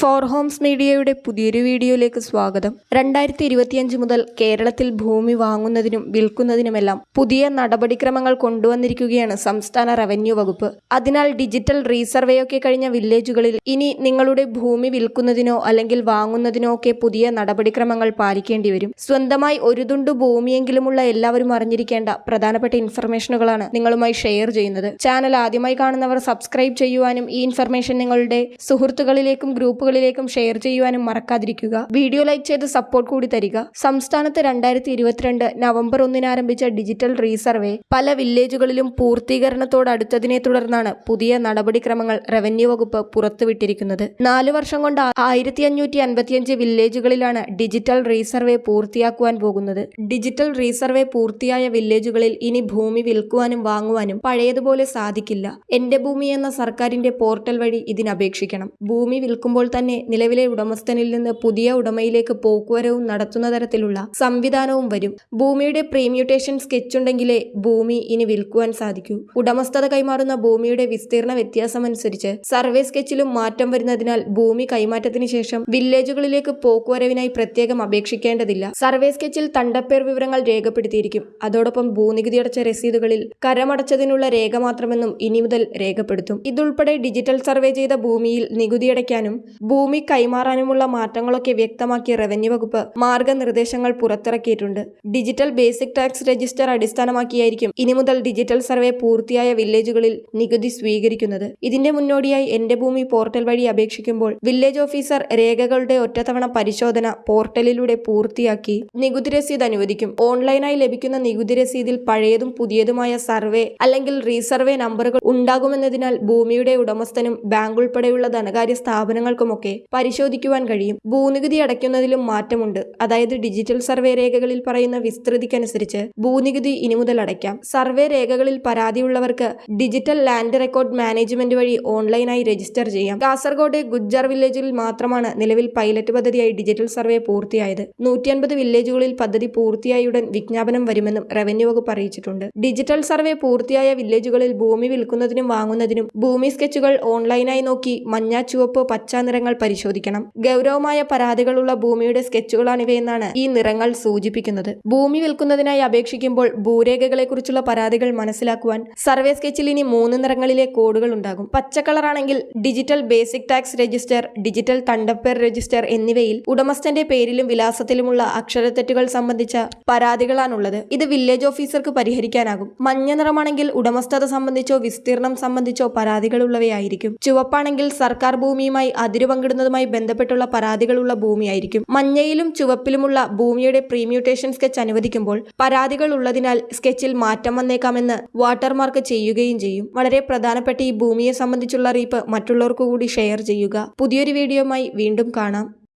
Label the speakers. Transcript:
Speaker 1: Four Holmes മീഡിയയുടെ പുതിയൊരു വീഡിയോയിലേക്ക് സ്വാഗതം. രണ്ടായിരത്തി ഇരുപത്തിയഞ്ച് മുതൽ കേരളത്തിൽ ഭൂമി വാങ്ങുന്നതിനും വിൽക്കുന്നതിനുമെല്ലാം പുതിയ നടപടിക്രമങ്ങൾ കൊണ്ടുവന്നിരിക്കുകയാണ് സംസ്ഥാന റവന്യൂ വകുപ്പ്. അതിനാൽ ഡിജിറ്റൽ റീസർവേ ഒക്കെ കഴിഞ്ഞ വില്ലേജുകളിൽ ഇനി നിങ്ങളുടെ ഭൂമി വിൽക്കുന്നതിനോ അല്ലെങ്കിൽ വാങ്ങുന്നതിനോ ഒക്കെ പുതിയ നടപടിക്രമങ്ങൾ പാലിക്കേണ്ടി വരും. സ്വന്തമായി ഒരു തുണ്ട് ഭൂമിയെങ്കിലുമുള്ള എല്ലാവരും അറിഞ്ഞിരിക്കേണ്ട പ്രധാനപ്പെട്ട ഇൻഫർമേഷനുകളാണ് നിങ്ങളുമായി ഷെയർ ചെയ്യുന്നത്. ചാനൽ ആദ്യമായി കാണുന്നവർ സബ്സ്ക്രൈബ് ചെയ്യുവാനും ഈ ഇൻഫർമേഷൻ നിങ്ങളുടെ സുഹൃത്തുക്കളിലേക്കും ഗ്രൂപ്പുകളിലേക്കും ഷെയർ ചെയ്യുവാനും മറക്കാതിരിക്കുക. വീഡിയോ ലൈക്ക് ചെയ്ത് സപ്പോർട്ട് കൂടി തരിക. സംസ്ഥാനത്ത് രണ്ടായിരത്തി ഇരുപത്തിരണ്ട് നവംബർ ഒന്നിന് ആരംഭിച്ച ഡിജിറ്റൽ റീസർവേ പല വില്ലേജുകളിലും പൂർത്തീകരണത്തോടടുത്തതിനെ തുടർന്നാണ് പുതിയ നടപടിക്രമങ്ങൾ റവന്യൂ വകുപ്പ് പുറത്തുവിട്ടിരിക്കുന്നത്. നാല് വർഷം കൊണ്ട് ആയിരത്തി അഞ്ഞൂറ്റി അൻപത്തിയഞ്ച് വില്ലേജുകളിലാണ് ഡിജിറ്റൽ റീസർവേ പൂർത്തിയാക്കുവാൻ പോകുന്നത്. ഡിജിറ്റൽ റീസർവേ പൂർത്തിയായ വില്ലേജുകളിൽ ഇനി ഭൂമി വിൽക്കുവാനും വാങ്ങുവാനും പഴയതുപോലെ സാധിക്കില്ല. എന്റെ ഭൂമി എന്ന സർക്കാരിന്റെ പോർട്ടൽ വഴി ഇതിനപേക്ഷിക്കണം ഭൂമി വിൽക്കുമ്പോൾ തന്നെ നിലവിലെ ഉടമസ്ഥനിൽ നിന്ന് പുതിയ ഉടമയിലേക്ക് പോക്കുവരവും നടത്തുന്ന തരത്തിലുള്ള സംവിധാനവും വരും. ഭൂമിയുടെ പ്രീമ്യൂട്ടേഷൻ സ്കെച്ച് ഉണ്ടെങ്കിലേ ഭൂമി ഇനി വിൽക്കുവാൻ സാധിക്കൂ. ഉടമസ്ഥത കൈമാറുന്ന ഭൂമിയുടെ വിസ്തീർണ വ്യത്യാസമനുസരിച്ച് സർവേ സ്കെച്ചിലും മാറ്റം വരുന്നതിനാൽ ഭൂമി കൈമാറ്റത്തിന് ശേഷം വില്ലേജുകളിലേക്ക് പോക്കുവരവിനായി പ്രത്യേകം അപേക്ഷിക്കേണ്ടതില്ല. സർവേ സ്കെച്ചിൽ തണ്ടപ്പേർ വിവരങ്ങൾ രേഖപ്പെടുത്തിയിരിക്കും. അതോടൊപ്പം ഭൂനികുതി അടച്ച രസീതുകളിൽ കരമടച്ചതിനുള്ള രേഖ മാത്രമെന്നും ഇനി മുതൽ രേഖപ്പെടുത്തും. ഇതുൾപ്പെടെ ഡിജിറ്റൽ സർവേ ചെയ്ത ഭൂമിയിൽ നികുതി അടയ്ക്കാനും ഭൂമി കൈമാറാനുമുള്ള മാറ്റങ്ങളൊക്കെ വ്യക്തമാക്കി റവന്യൂ വകുപ്പ് മാർഗനിർദ്ദേശങ്ങൾ പുറത്തിറക്കിയിട്ടുണ്ട്. ഡിജിറ്റൽ ബേസിക് ടാക്സ് രജിസ്റ്റർ അടിസ്ഥാനമാക്കിയായിരിക്കും ഇനി മുതൽ ഡിജിറ്റൽ സർവേ പൂർത്തിയായ വില്ലേജുകളിൽ നികുതി സ്വീകരിക്കുന്നത്. ഇതിന്റെ മുന്നോടിയായി എന്റെ ഭൂമി പോർട്ടൽ വഴി അപേക്ഷിക്കുമ്പോൾ വില്ലേജ് ഓഫീസർ രേഖകളുടെ ഒറ്റത്തവണ പരിശോധന പോർട്ടലിലൂടെ പൂർത്തിയാക്കി നികുതി രസീത് അനുവദിക്കും. ഓൺലൈനായി ലഭിക്കുന്ന നികുതി രസീതിൽ പഴയതും പുതിയതുമായ സർവേ അല്ലെങ്കിൽ റീസർവേ നമ്പറുകൾ ഉണ്ടാകുമെന്നതിനാൽ ഭൂമിയുടെ ഉടമസ്ഥനും ബാങ്ക് ഉൾപ്പെടെയുള്ള ധനകാര്യ സ്ഥാപനങ്ങൾക്കുമൊക്കെ പരിശോധിക്കുവാൻ കഴിയും. ഭൂനികുതി അടയ്ക്കുന്നതിലും മാറ്റമുണ്ട്. അതായത് ഡിജിറ്റൽ സർവേ രേഖകളിൽ പറയുന്ന വിസ്തൃതിക്കനുസരിച്ച് ഭൂനികുതി ഇനി മുതൽ അടയ്ക്കാം. സർവേ രേഖകളിൽ പരാതിയുള്ളവർക്ക് ഡിജിറ്റൽ ലാൻഡ് റെക്കോർഡ് മാനേജ്മെന്റ് വഴി ഓൺലൈനായി രജിസ്റ്റർ ചെയ്യാം. കാസർഗോഡ് ഗുജ്ജർ വില്ലേജിൽ മാത്രമാണ് നിലവിൽ പൈലറ്റ് പദ്ധതിയായി ഡിജിറ്റൽ സർവേ പൂർത്തിയായത്. നൂറ്റി അൻപത് വില്ലേജുകളിൽ പദ്ധതി പൂർത്തിയായുടൻ വിജ്ഞാപനം വരുമെന്നും റവന്യൂ വകുപ്പ് അറിയിച്ചിട്ടുണ്ട്. ഡിജിറ്റൽ സർവേ പൂർത്തിയായ വില്ലേജുകളിൽ ഭൂമി വിൽക്കുന്നതിനും വാങ്ങുന്നതിനും ഭൂമി സ്കെച്ചുകൾ ഓൺലൈനായി നോക്കി മഞ്ഞ ചുവപ്പ് പച്ച നിറങ്ങൾ പരിശോധിക്കണം. ഗൗരവമായ പരാതികളുള്ള ഭൂമിയുടെ സ്കെച്ചുകളാണിവയെന്നാണ് ഈ നിറങ്ങൾ സൂചിപ്പിക്കുന്നത്. ഭൂമി വിൽക്കുന്നതിനായി അപേക്ഷിക്കുമ്പോൾ ഭൂരേഖകളെക്കുറിച്ചുള്ള പരാതികൾ മനസ്സിലാക്കുവാൻ സർവേ സ്കെച്ചിൽ ഇനി മൂന്ന് നിറങ്ങളിലെ കോഡുകൾ ഉണ്ടാകും. പച്ച കളറാണെങ്കിൽ digital basic tax register digital തണ്ടപ്പേർ register എന്നിവയിൽ ഉടമസ്ഥന്റെ പേരിലും വിലാസത്തിലുമുള്ള അക്ഷരത്തെറ്റുകൾ സംബന്ധിച്ച പരാതികളാണുള്ളത്. ഇത് വില്ലേജ് ഓഫീസർക്ക് പരിഹരിക്കാനാകും. മഞ്ഞ നിറമാണെങ്കിൽ ഉടമസ്ഥത സംബന്ധിച്ചോ വിസ്തീർണം സംബന്ധിച്ചോ പരാതികളുള്ളവയായിരിക്കും. ചുവപ്പാണെങ്കിൽ സർക്കാർ ഭൂമിയുമായി അതിരു പങ്കിടുന്നതുമായി ബന്ധപ്പെട്ടുള്ള പരാതികളുള്ള ഭൂമിയായിരിക്കും. മഞ്ഞയിലും ചുവപ്പിലുമുള്ള ഭൂമിയുടെ പ്രീമ്യൂട്ടേഷൻ സ്കെച്ച് അനുവദിക്കുമ്പോൾ പരാതികൾ ഉള്ളതിനാൽ സ്കെച്ചിൽ മാറ്റം വന്നേക്കാമെന്ന് വാട്ടർമാർക്ക് ചെയ്യുകയും ചെയ്യും. വളരെ പ്രധാനപ്പെട്ട ഈ ഭൂമിയെ സംബന്ധിച്ചുള്ള അറിയിപ്പ് മറ്റുള്ളവർക്കു കൂടി ഷെയർ ചെയ്യുക. പുതിയൊരു വീഡിയോയുമായി വീണ്ടും കാണാം.